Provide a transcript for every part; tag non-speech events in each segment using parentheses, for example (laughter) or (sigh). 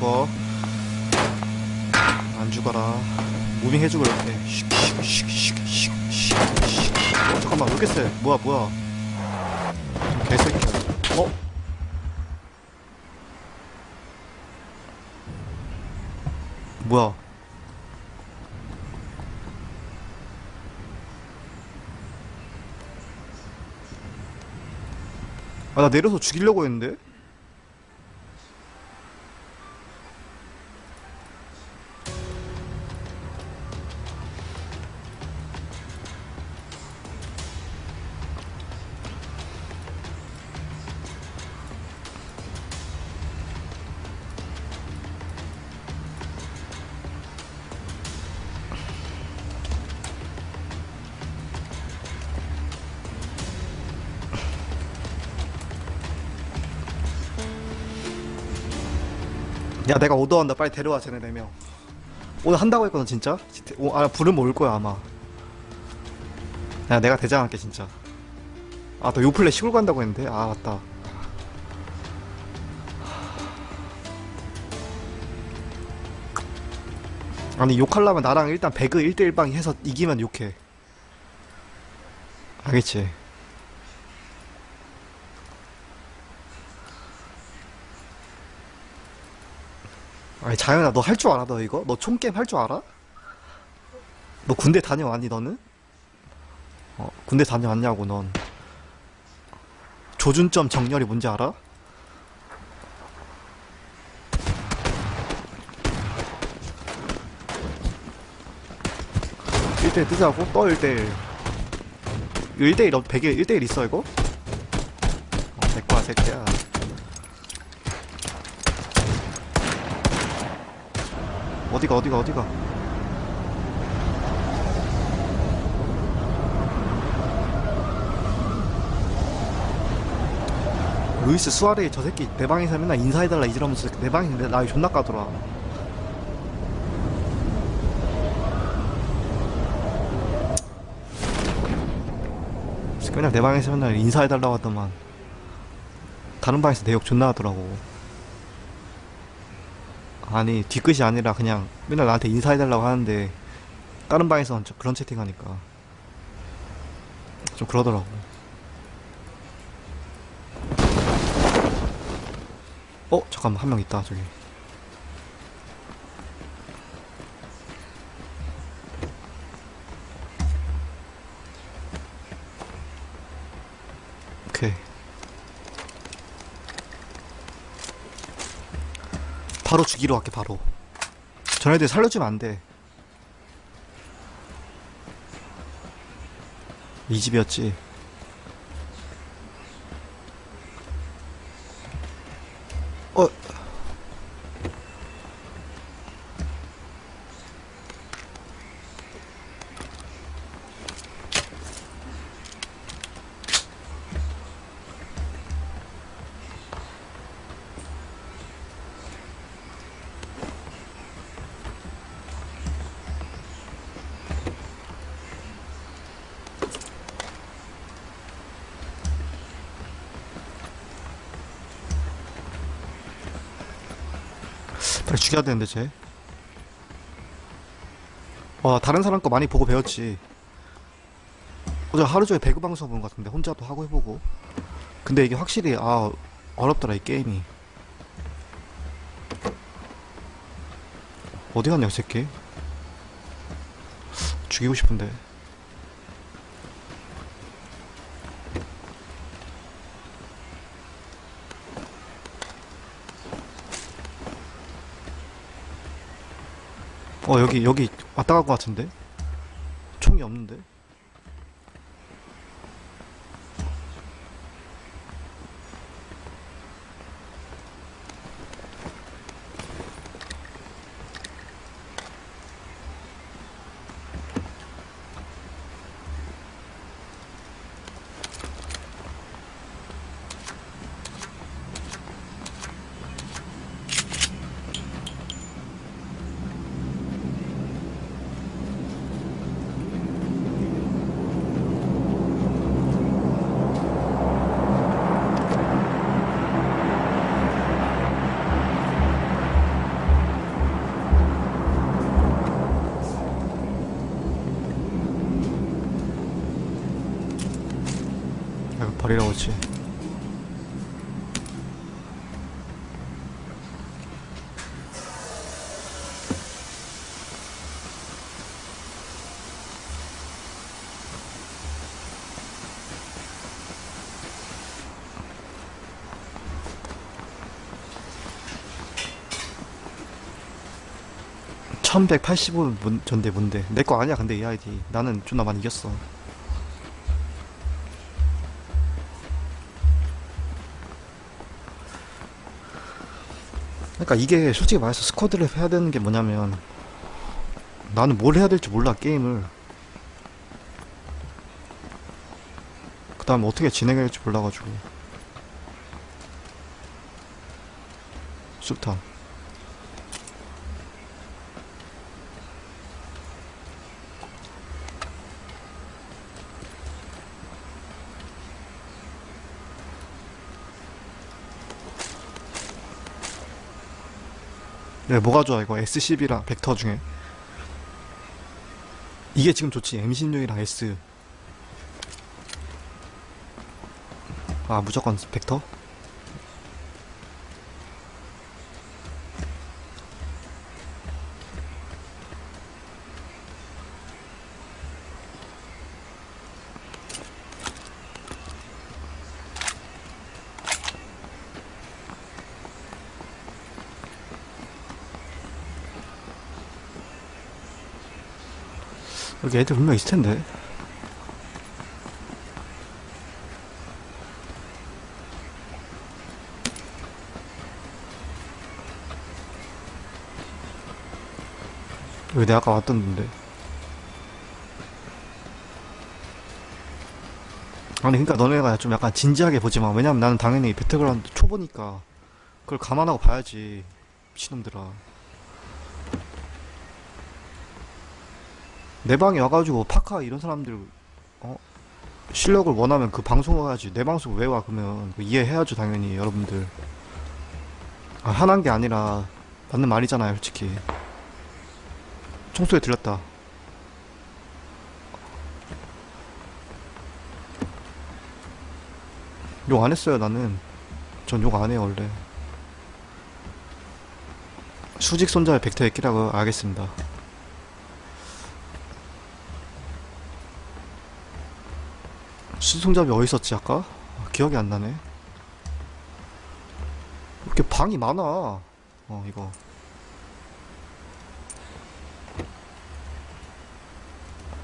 죽어 안 죽어라. 무빙 해주고 이렇게. 어, 잠깐만 왜 이렇게 세? 뭐야 뭐야? 저 개새끼야 어? 뭐야? 아 나 내려서 죽이려고 했는데 야 내가 오더한다. 빨리 데려와 쟤네 4명. 오늘 한다고 했거든 진짜? 오, 아 부르면 올 거야 아마. 야 내가 대장할게 진짜. 아너 요플레 시골 간다고 했는데? 아 맞다. 아니 욕하려면 나랑 일단 배그 1대1방 해서 이기면 욕해. 알겠지 아니 자연아 너 할 줄 알아 너 이거? 너 총게임 할 줄 알아? 너 군대 다녀왔니 너는? 어 군대 다녀왔냐고 넌 조준점 정렬이 뭔지 알아? 1대1 뜨자고? 또 1대1 1대1 어, 100일 1대1 있어 이거? 어, 내꺼야 새끼야 어디가 어디가 어디가? 루이스 수아레 저 새끼 내 방에서 맨날 인사해달라 이러면서 내 방에 내 나이 존나 까더라. 맨날 내 방에서 맨날 인사해달라고 하더만 다른 방에서 내 욕 존나 하더라고 아니 뒤끝이 아니라 그냥 맨날 나한테 인사해달라고 하는데 다른 방에서 저- 그런 채팅하니까 좀 그러더라고. 어 잠깐만 한 명 있다 저기. 오케이 바로 죽이러 갈게 바로. 전애들 살려주면 안돼. 이 집이었지 죽여야 되는데 쟤. 와 다른 사람 거 많이 보고 배웠지. 어제 하루 종일 배그 방송 본것 같은데 혼자도 하고 해보고. 근데 이게 확실히 아 어렵더라 이 게임이. 어디 갔냐 이 새끼. 죽이고 싶은데. 어 여기 여기 왔다 갈것 같은데? 총이 없는데 버리라고 했지. (1185) 뭔, 전데 뭔데 내 거 아니야 근데 이 아이디. 나는 존나 많이 이겼어 그러니까 이게 솔직히 말해서 스쿼드를 해야 되는 게 뭐냐면 나는 뭘 해야 될지 몰라 게임을. 그 다음에 어떻게 진행해야 될지 몰라가지고. 쑥탄 네, 뭐가 좋아 이거? S12랑 벡터 중에. 이게 지금 좋지. M16이랑 S. 아 무조건 벡터? 여기 애들 분명 있을 텐데. 여기 내가 아까 왔던 데인데 아니 그니까 너네가 좀 약간 진지하게 보지마. 왜냐면 나는 당연히 배틀그라운드 초보니까 그걸 감안하고 봐야지 미친놈들아 내 방에 와가지고 파카 이런 사람들 어? 실력을 원하면 그 방송을 하지. 내 방송 왜 와 그러면? 그거 이해해야죠 당연히 여러분들. 아 화난 게 아니라 맞는 말이잖아요 솔직히. 총소리 들렸다. 욕 안 했어요 나는. 전 욕 안 해요 원래. 수직 손자의 벡터의 끼라고 알겠습니다 수송잡이 어디 있었지 아까? 아, 기억이 안 나네. 이렇게 방이 많아. 어 이거.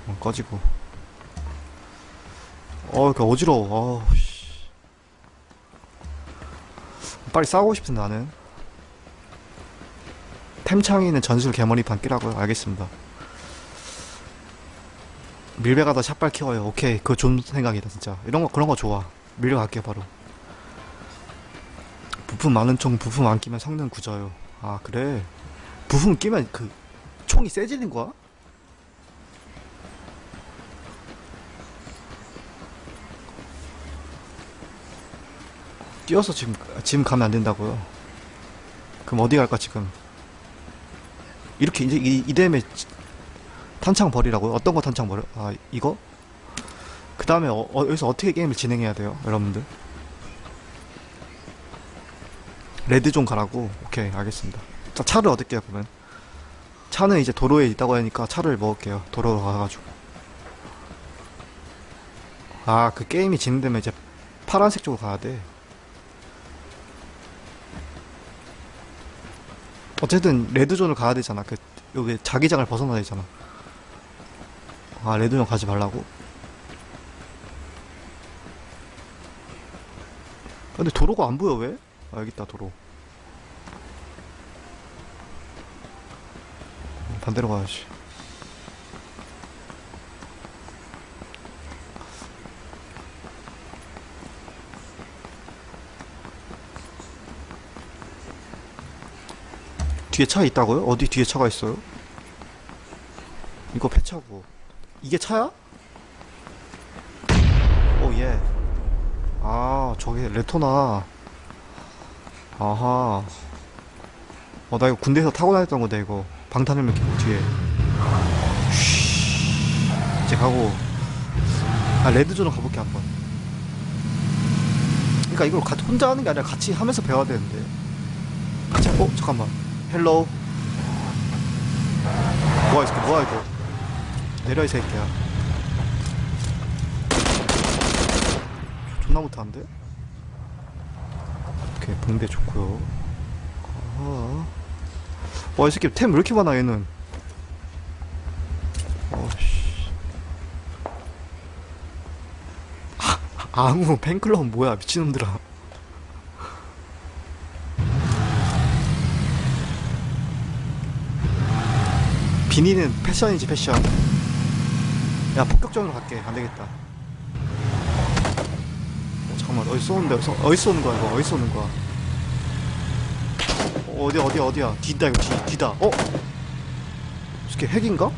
어, 꺼지고. 어, 그 어지러워. 어, 씨. 빨리 싸우고 싶은데 나는. 템창이는 전술 개머리판 끼라고요. 알겠습니다. 밀배 가다 샷발 키워요. 오케이. 그거 좋은 생각이다, 진짜. 이런 거, 그런 거 좋아. 밀배 갈게, 바로. 부품 많은 총, 부품 안 끼면 성능 굳어요. 아, 그래. 부품 끼면 그, 총이 세지는 거야? 뛰어서 지금, 지금 가면 안 된다고요. 그럼 어디 갈까, 지금? 이렇게, 이제, 이, 이대에 탄창 버리라고요? 어떤 거 탄창 버려? 아 이거? 그 다음에 어, 어, 여기서 어떻게 게임을 진행해야 돼요 여러분들? 레드 좀 가라고? 오케이 알겠습니다 자 차를 얻을게요 그러면 차는 이제 도로에 있다고 하니까 차를 먹을게요 도로로 가가지고 아 그 게임이 진행되면 이제 파란색 쪽으로 가야돼 어쨌든 레드존을 가야 되잖아 그 여기 자기장을 벗어나야 되잖아 아 레드존 가지 말라고? 근데 도로가 안 보여 왜? 아 여기 있다 도로 반대로 가야지 뒤에 차 있다고요? 어디 뒤에 차가 있어요? 이거 폐차고 이게 차야? 오, 예. 아, 저게 레토나. 아하. 어, 나 이거 군대에서 타고 다녔던 건데, 이거. 방탄헬멧 끼고 뒤에. 쉬. 이제 가고. 아, 레드존으로 가볼게, 한번. 그러니까 이걸 가, 혼자 하는 게 아니라 같이 하면서 배워야 되는데. 같이, 하- 어, 잠깐만. 헬로우. 뭐야, 이 새끼, 뭐야, 이거. 내려, 이 새끼야. 존나 못하는데? 오케이, 붕대 좋고요 아. 와, 이 새끼 템 왜 이렇게 많아, 얘는. 어씨. 아, (laughs) 앙우, 팬클럽 뭐야, 미친놈들아. 비니는 패션이지, 패션. 야, 폭격전으로 갈게. 안 되겠다. 어, 잠깐만, 어디 쏘는데? 어디서, 어디 쏘는 이거? 어디 쏘는 거야? 어, 어디야, 어디야, 어디야? 뒤다, 이거 뒤, 뒤다. 어? 이게 핵인가?